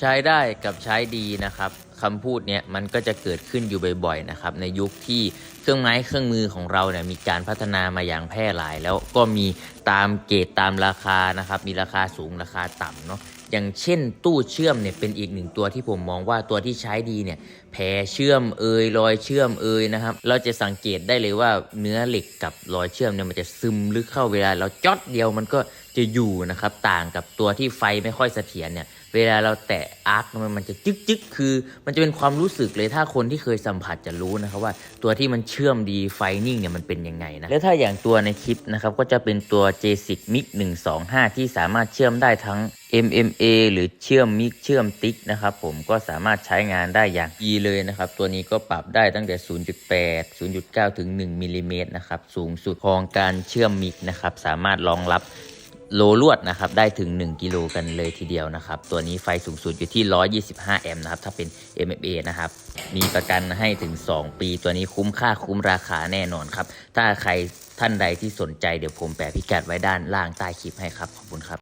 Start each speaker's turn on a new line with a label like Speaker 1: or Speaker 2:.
Speaker 1: ใช้ได้กับใช้ดีนะครับคำพูดเนี้ยมันก็จะเกิดขึ้นอยู่บ่อยๆนะครับในยุคที่เครื่องไม้เครื่องมือของเราเนี่ยมีการพัฒนามาอย่างแพร่หลาย แล้วก็มีตามเกรดตามราคานะครับมีราคาสูงราคาต่ำเนาะ อย่างเช่นตู้เชื่อมเนี่ยเป็นอีกหนึ่งตัวที่ผมมองว่าตัวที่ใช้ดีเนี่ยแพรเชื่อมเอยรอยเชื่อมเอยนะครับ เราจะสังเกตได้เลยว่าเนื้อเหล็กกับรอยเชื่อมเนี่ยมันจะซึมลึกเข้าเวลา เราจอดเดียวมันก็จะอยู่นะครับต่างกับตัวที่ไฟไม่ค่อยเสถียรเนี่ยเวลาเราแตะอาร์คมันมันจะจึ๊กจึกคือ มันจะเป็นความรู้สึกเลยถ้าคนที่เคยสัมผัสจะรู้นะครับว่าตัวที่มันเชื่อมดีไฟนิ่งเนี่ยมันเป็นยังไงนะแล้วถ้าอย่างตัวในคลิปนะครับก็จะเป็นตัว J10 MIG 125 ที่สามารถเชื่อมได้ทั้ง MMA หรือเชื่อมมิกเชื่อมติ๊กนะครับผมก็สามารถใช้งานได้อย่างดีเลยนะครับ ตัวนี้ก็ปรับได้ตั้งแต่ 0.8 0.9 ถึง 1มิลลิเมตรนะครับ สูงสุดของการเชื่อมมิกนะครับ สามารถรองรับโลลวดนะครับได้ถึง 1 กิโลกันเลยทีเดียวนะครับ ตัวนี้ไฟสูงสุดอยู่ที่ 125 แอมป์นะครับ ถ้าเป็น MFA นะครับ มีประกันให้ถึง 2 ปี ตัวนี้คุ้มค่าคุ้มราคาแน่นอนครับ ถ้าใครท่านใดที่สนใจเดี๋ยวผมแปะพิกัดไว้ด้านล่างใต้คลิปให้ครับ ขอบคุณครับ